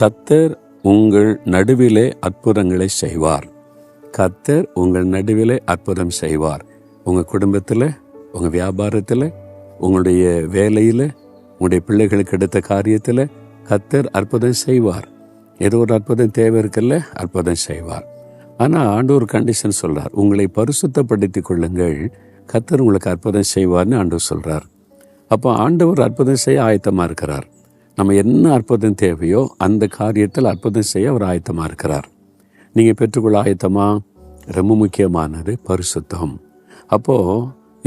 கத்தர் உங்கள் நடுவிலே அற்புதங்களை செய்வார். கத்தர் உங்கள் நடுவிலே அற்புதம் செய்வார். உங்கள் குடும்பத்தில் உங்கள் வியாபாரத்தில் உங்களுடைய வேலையில் உங்களுடைய பிள்ளைகளுக்கு எடுத்த காரியத்தில் கத்தர் அற்புதம் செய்வார். ஏதோ ஒரு அற்புதம் தேவை இருக்குல்ல அற்புதம் செய்வார். ஆனால் ஆண்டு ஒரு கண்டிஷன் சொல்கிறார் உங்களை பரிசுத்தப்படுத்தி கொள்ளுங்கள். கத்தர் உங்களுக்கு அற்புதம் செய்வார்னு ஆண்டவர் சொல்கிறார் அப்போ ஆண்டவர் அற்புதம் செய்ய ஆயத்தமாக இருக்கிறார். நம்ம என்ன அற்புதம் தேவையோ அந்த காரியத்தில் அற்புதம் செய்ய அவர் ஆயத்தமாக இருக்கிறார். நீங்கள் பெற்றுக்கொள்ள ஆயத்தமாக ரொம்ப முக்கியமானது பரிசுத்தம். அப்போது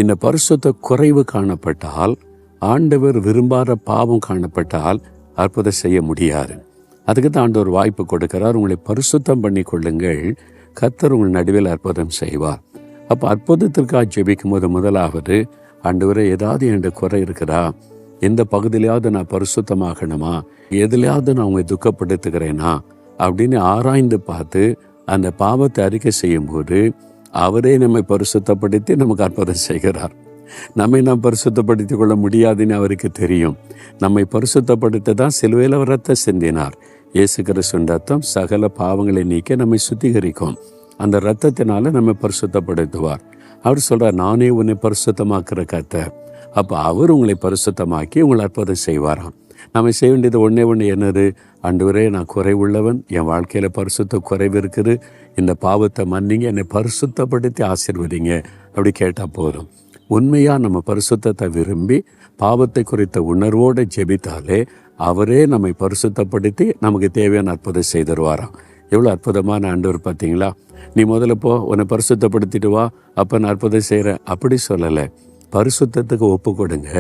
இந்த பரிசுத்த குறைவு காணப்பட்டால் ஆண்டவர் விரும்பாத பாவம் காணப்பட்டால் அற்புதம் செய்ய முடியாது. அதுக்கு தான் ஆண்டவர் வாய்ப்பு கொடுக்கிறார். உங்களை பரிசுத்தம் பண்ணி கொள்ளுங்கள். கத்தர் உங்கள் நடுவில் அற்புதம் செய்வார். அப்போ அற்புதத்திற்காக ஜெபிக்கும் போது முதலாவது ஆண்டவரே ஏதாவது என்ற குறை இருக்குதா? எந்த பகுதியிலையாவது நான் பரிசுத்தமாகணுமா? எதுலையாவது நான் உங்களை துக்கப்படுத்துகிறேனா? அப்படின்னு ஆராய்ந்து பார்த்து அந்த பாவத்தை அறிக்கை செய்யும்போது அவரே நம்மை பரிசுத்தப்படுத்தி நமக்கு அற்புதம் செய்கிறார். நம்மை நாம் பரிசுத்தப்படுத்திக் கொள்ள முடியாதுன்னு அவருக்கு தெரியும். நம்மை பரிசுத்தப்படுத்த தான் சிலுவையில் அவர் ரத்த சிந்தினார். இயேசு கிறிஸ்துவின் ரத்தம் சகல பாவங்களை நீக்க நம்மை சுத்திகரிக்கும். அந்த ரத்தத்தினால நம்மை பரிசுத்தப்படுத்துவார். அவர் சொல்கிறார் நானே உன்னை பரிசுத்தமாக்குற கத்தை அப்போ அவர் உங்களை பரிசுத்தமாக்கி உங்களை அற்புதம் செய்வாராம். நம்ம செய்ய வேண்டியது ஒன்றே ஒன்று என்னது? அன்றுவரே நான் குறைவுள்ளவன் என் வாழ்க்கையில் பரிசுத்த குறைவு இருக்குது. இந்த பாவத்தை மன்னிங்க என்னை பரிசுத்தப்படுத்தி ஆசிர்வதிங்க. அப்படி கேட்டால் போதும். உண்மையாக நம்ம பரிசுத்தத்தை விரும்பி பாவத்தை குறித்த உணர்வோடு ஜெபித்தாலே அவரே நம்மை பரிசுத்தப்படுத்தி நமக்கு தேவையான அற்புதம் செய்திருவாராம். எவ்வளோ அற்புதமான ஆண்டவர் பார்த்தீங்களா நீ முதல்ல போ உன்னை பரிசுத்தப்படுத்திட்டு வா அப்போ நான் அற்புதம் செய்கிறேன் அப்படி சொல்லலை. பரிசுத்தத்துக்கு ஒப்பு கொடுங்க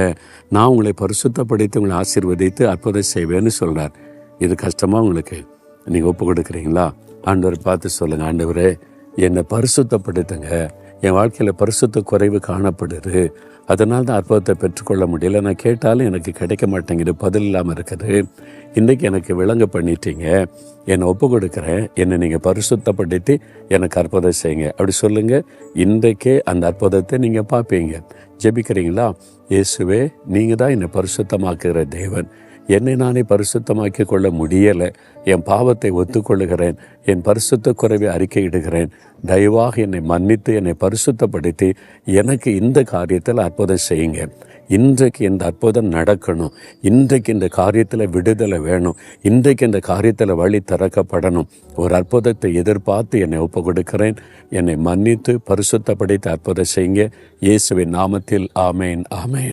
நான் உங்களை பரிசுத்தப்படுத்தி உங்களை ஆசீர்வதித்து அற்புதம் செய்வேன்னு சொல்கிறார் இது கஷ்டமாக உங்களுக்கு? நீங்கள் ஒப்பு கொடுக்குறீங்களா ஆண்டவர் பார்த்து சொல்லுங்கள் ஆண்டவரே என்னை பரிசுத்தப்படுத்துங்க. என் வாழ்க்கையில் பரிசுத்த குறைவு காணப்படுது. அதனால் தான் அற்புதத்தை பெற்றுக்கொள்ள முடியல. நான் கேட்டாலும் எனக்கு கிடைக்க மாட்டேங்குது. பதில் இல்லாமல் இருக்குது. இன்றைக்கி எனக்கு விளங்க பண்ணிட்டீங்க. என்னை ஒப்பு கொடுக்குறேன் என்னை நீங்கள் பரிசுத்தப்படுத்தி எனக்கு அற்புதம் செய்யுங்க. அப்படி சொல்லுங்கள் இன்றைக்கே அந்த அற்புதத்தை நீங்கள் பார்ப்பீங்க. ஜெபிக்கிறீங்களா? இயேசுவே நீங்கள் தான் என்னை பரிசுத்தமாக்குகிற தேவன். என்னை நானே பரிசுத்தமாக்கி கொள்ள முடியலை. என் பாவத்தை ஒத்துக்கொள்ளுகிறேன். என் பரிசுத்த குறைவை அறிக்கையிடுகிறேன். தயவாக என்னை மன்னித்து என்னை பரிசுத்தப்படுத்தி எனக்கு இந்த காரியத்தில் அற்புதம் செய்யுங்க. இன்றைக்கு இந்த அற்புதம் நடக்கணும். இன்றைக்கு இந்த காரியத்தில் விடுதலை வேணும். இன்றைக்கு இந்த காரியத்தில் வழி திறக்கப்படணும். ஒரு அற்புதத்தை எதிர்பார்த்து என்னை ஒப்பு கொடுக்கிறேன் என்னை மன்னித்து பரிசுத்தப்படுத்தி அற்புதம் செய்யுங்க. இயேசுவின் நாமத்தில் ஆமேன் ஆமேன்.